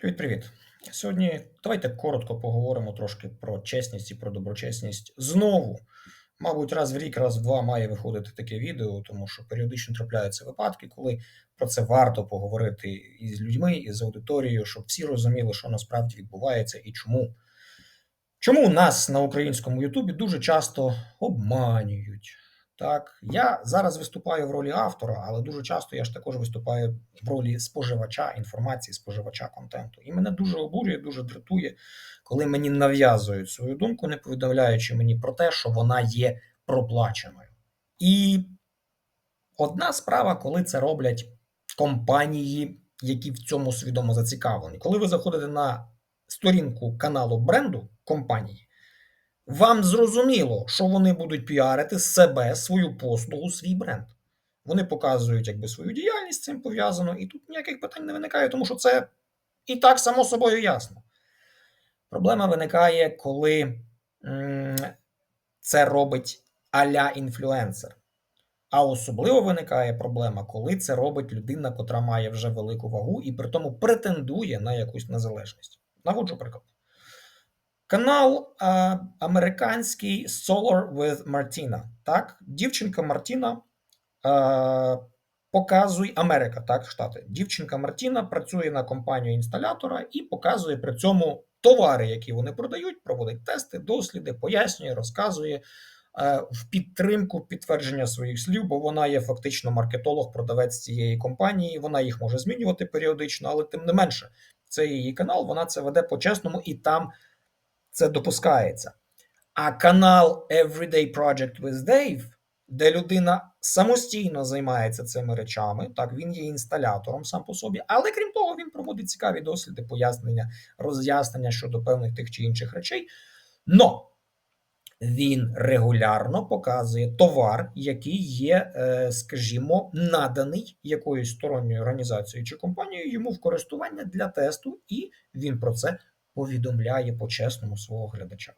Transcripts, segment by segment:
Привіт-привіт. Сьогодні давайте коротко поговоримо трошки про чесність і про доброчесність. Знову, мабуть, раз в рік, раз в два має виходити таке відео, тому що періодично трапляються випадки, коли про це варто поговорити із людьми, і з аудиторією, щоб всі розуміли, що насправді відбувається і чому. Чому нас на українському Ютубі дуже часто обманюють? Так, я зараз виступаю в ролі автора, але дуже часто я ж також виступаю в ролі споживача інформації, споживача контенту. І мене дуже обурює, дуже дратує, коли мені нав'язують свою думку, не повідомляючи мені про те, що вона є проплаченою. І одна справа, коли це роблять компанії, які в цьому свідомо зацікавлені. Коли ви заходите на сторінку каналу бренду компанії, вам зрозуміло, що вони будуть піарити себе, свою послугу, свій бренд. Вони показують якби свою діяльність з цим пов'язано, і тут ніяких питань не виникає, тому що це і так само собою ясно. Проблема виникає, коли це робить аля інфлюенсер. А особливо виникає проблема, коли це робить людина, котра має вже велику вагу і при тому претендує на якусь незалежність. Наводжу приклад. Канал а, американський Solar with Martina. Так, дівчинка Мартіна а, показує Америка, так, Штати. Дівчинка Мартіна працює на компанію інсталятора і показує при цьому товари, які вони продають, проводить тести, досліди, пояснює, розказує е, в підтримку підтвердження своїх слів, бо вона є фактично маркетолог, продавець цієї компанії. Вона їх може змінювати періодично, але тим не менше, це її канал, вона це веде по-чесному і там це допускається. А канал Everyday Project with Dave, де людина самостійно займається цими речами, так він є інсталятором сам по собі, але крім того, він проводить цікаві досліди, пояснення, роз'яснення щодо певних тих чи інших речей. Но він регулярно показує товар, який є, е, скажімо, наданий якоюсь сторонньою організацією чи компанією йому в користування для тесту, і він про це повідомляє по-чесному свого глядача.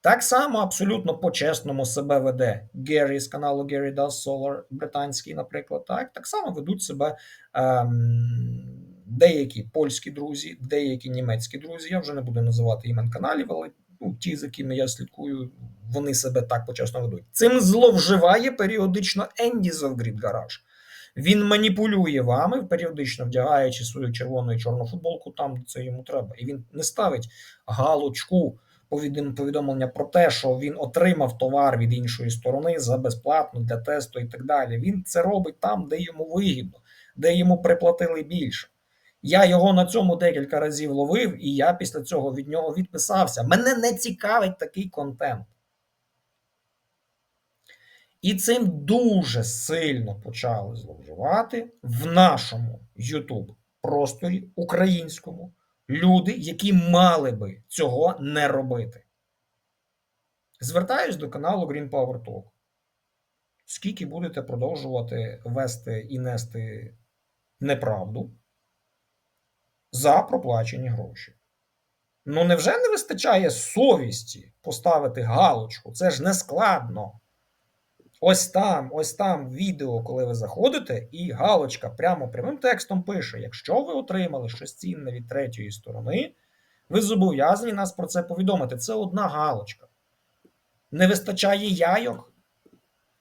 Так само абсолютно по-чесному себе веде Геррі з каналу Gary Does Solar, британський, наприклад. Так так само ведуть себе ем, деякі польські друзі, деякі німецькі друзі. Я вже не буду називати імен каналів, але ну, ті, з якими я слідкую, вони себе так почесно ведуть. Цим зловживає періодично Енді Зовгрід Гараж. Він маніпулює вами, періодично вдягаючи свою червону і чорну футболку там, де це йому треба. І він не ставить галочку повідомлення про те, що він отримав товар від іншої сторони за безплатно для тесту і так далі. Він це робить там, де йому вигідно, де йому приплатили більше. Я його на цьому декілька разів ловив, і я після цього від нього відписався. Мене не цікавить такий контент. І цим дуже сильно почали зловживати в нашому YouTube просторі українському люди, які мали би цього не робити. Звертаюсь до каналу Green Power Talk. Скільки будете продовжувати вести і нести неправду за проплачені гроші? Ну, невже не вистачає совісті поставити галочку? Це ж не складно. Ось там, ось там відео, коли ви заходите, і галочка прямо прямим текстом пише: якщо ви отримали щось цінне від третьої сторони, ви зобов'язані нас про це повідомити. Це одна галочка. Не вистачає яйок.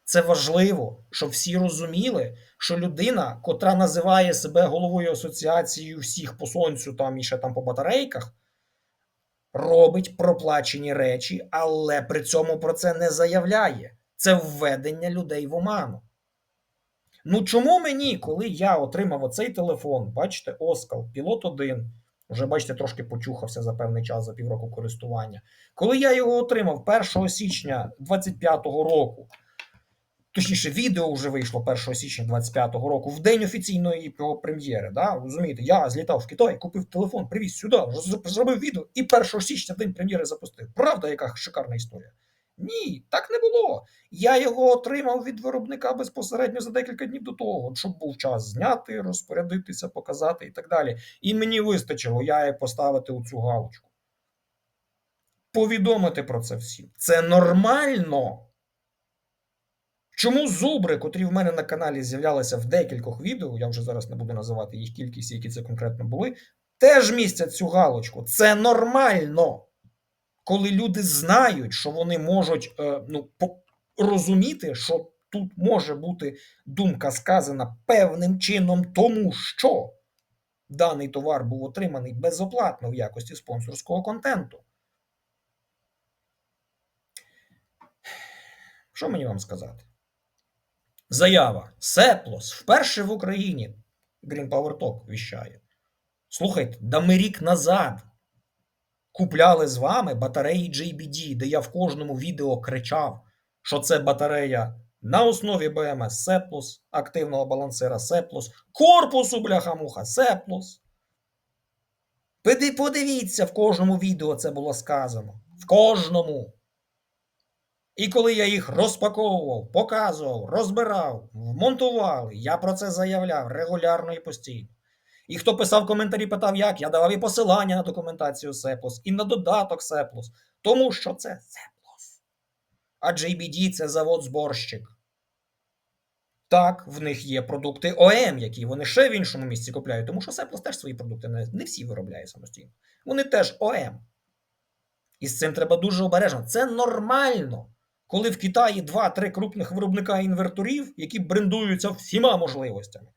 Це важливо, щоб всі розуміли, що людина, котра називає себе головою асоціації всіх по сонцю там і ще там по батарейках, робить проплачені речі, але при цьому про це не заявляє. Це введення людей в оману. Ну чому мені, коли я отримав оцей телефон, бачите, Оскал, Пілот 1, вже бачите, трошки почухався за певний час за півроку користування. Коли я його отримав 1 січня 25-го року, точніше, відео вже вийшло 1 січня 25-го року, в день офіційної його прем'єри. Да? Розумієте, я злітав в Китай, купив телефон, привіз сюди, зробив відео і 1 січня день прем'єри запустив. Правда, яка шикарна історія? Ні, так не було. Я його отримав від виробника безпосередньо за декілька днів до того, щоб був час зняти, розпорядитися, показати і так далі. І мені вистачило я поставити у цю галочку. Повідомити про це всім. Це нормально. Чому зубри, котрі в мене на каналі з'являлися в декількох відео, я вже зараз не буду називати їх кількість, які це конкретно були, теж містять цю галочку. Це нормально, коли люди знають, що вони можуть е, ну, розуміти, що тут може бути думка сказана певним чином, тому що даний товар був отриманий безоплатно в якості спонсорського контенту. Що мені вам сказати? Заява. Сеплос вперше в Україні. Green Power Talk віщає. Слухайте, да ми рік назад купляли з вами батареї JBD, де я в кожному відео кричав, що це батарея на основі BMS Сеплос, активного балансира Сеплос, корпусу бляха-муха Сеплос. Подивіться, в кожному відео це було сказано. В кожному. І коли я їх розпаковував, показував, розбирав, вмонтували, я про це заявляв регулярно і постійно. І хто писав коментарі, питав, як, я давав і посилання на документацію Сеплос, і на додаток Сеплос, тому що це Сеплос. А JBD це завод-зборщик. Так, в них є продукти ОМ, які вони ще в іншому місці купляють, тому що Сеплос теж свої продукти не, всі виробляє самостійно. Вони теж ОМ. І з цим треба дуже обережно. Це нормально, коли в Китаї 2-3 крупних виробника інверторів, які брендуються всіма можливостями.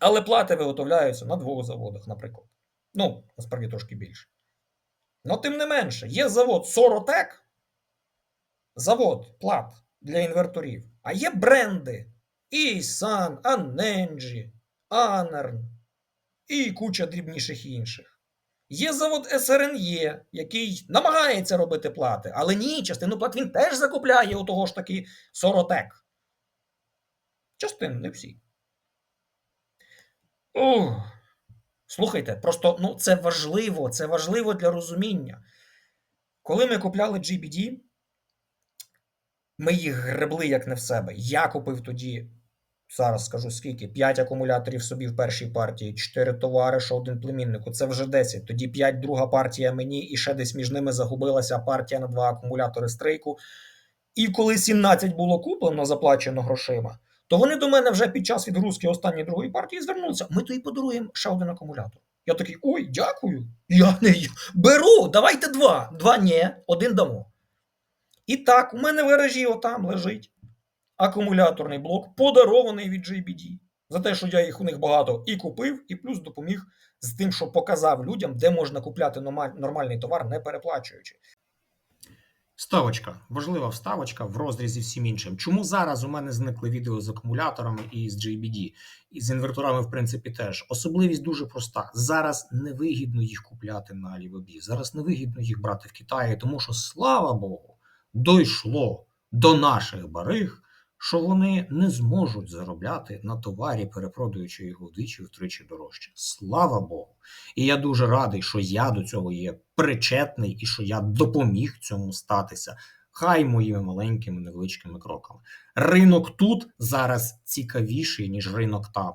Але плати виготовляються на двох заводах, наприклад. Ну, насправді трошки більше. Ну, тим не менше, є завод Sorotec, завод плат для інверторів, а є бренди Isan, Anenji, Anern і куча дрібніших інших. Є завод СРНЄ, який намагається робити плати, але ні, частину плат він теж закупляє у того ж таки Соротек. Частину, не всі. Ух. Слухайте, просто ну, це важливо, це важливо для розуміння. Коли ми купляли GBD, ми їх гребли як не в себе. Я купив тоді, зараз скажу скільки, 5 акумуляторів собі в першій партії, 4 товариша, один племіннику. Це вже 10. Тоді 5 друга партія мені, і ще десь між ними загубилася партія на 2 акумулятори стрейку. І коли 17 було куплено, заплачено грошима, то вони до мене вже під час відгрузки останньої другої партії звернулися. Ми тобі подаруємо ще один акумулятор. Я такий, ой, дякую. Я не беру, давайте два. Два ні, один дамо. І так, у мене в гаражі отам лежить акумуляторний блок, подарований від JBD. За те, що я їх у них багато і купив, і плюс допоміг з тим, що показав людям, де можна купляти нормальний товар, не переплачуючи. Ставочка, важлива вставочка в розрізі всім іншим. Чому зараз у мене зникли відео з акумуляторами і з JBD, і з інверторами, в принципі, теж. Особливість дуже проста. Зараз невигідно їх купляти на Alibaba, Зараз невигідно їх брати в Китаї, тому що, слава Богу, дійшло до наших бариг, що вони не зможуть заробляти на товарі, перепродаючи його вдвічі втричі дорожче. Слава Богу. І я дуже радий, що я до цього є причетний і що я допоміг цьому статися. Хай моїми маленькими невеличкими кроками. Ринок тут зараз цікавіший, ніж ринок там.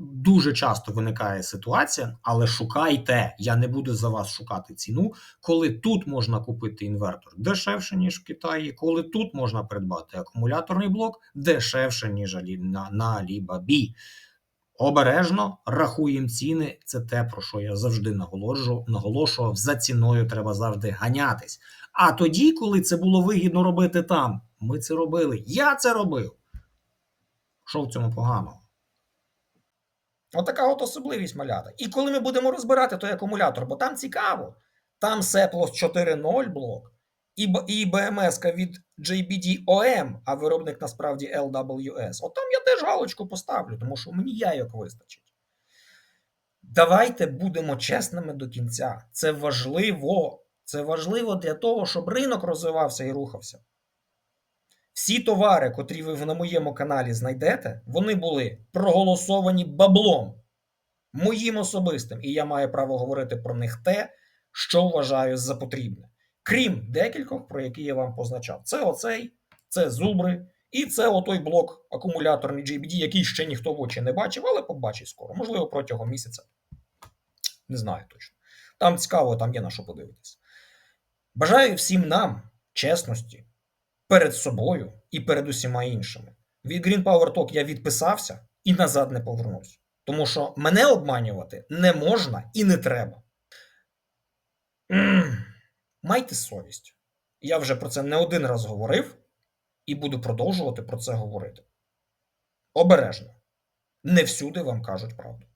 Дуже часто виникає ситуація, але шукайте. Я не буду за вас шукати ціну, коли тут можна купити інвертор дешевше, ніж в Китаї, коли тут можна придбати акумуляторний блок дешевше, ніж на, на Alibaba. Обережно рахуємо ціни. Це те, про що я завжди наголоджу, наголошував. За ціною треба завжди ганятись. А тоді, коли це було вигідно робити там, ми це робили. Я це робив. Що в цьому поганого? Отака от особливість малята. І коли ми будемо розбирати той акумулятор, бо там цікаво. Там Сеплос 4.0 блок, і, і BMS від JBD OM, а виробник насправді LWS. От там я теж галочку поставлю, тому що мені яйок вистачить. Давайте будемо чесними до кінця. Це важливо. Це важливо для того, щоб ринок розвивався і рухався. Всі товари, котрі ви на моєму каналі знайдете, вони були проголосовані баблом, моїм особистим, і я маю право говорити про них те, що вважаю за потрібне. Крім декількох, про які я вам позначав. Це оцей, це зубри, і це отой блок акумуляторний JBD, який ще ніхто в очі не бачив, але побачить скоро. Можливо, протягом місяця. Не знаю точно. Там цікаво, там є на що подивитися. Бажаю всім нам чесності перед собою і перед усіма іншими. Від Green Power Talk я відписався і назад не повернусь. Тому що мене обманювати не можна і не треба. Майте совість. Я вже про це не один раз говорив і буду продовжувати про це говорити. Обережно. Не всюди вам кажуть правду.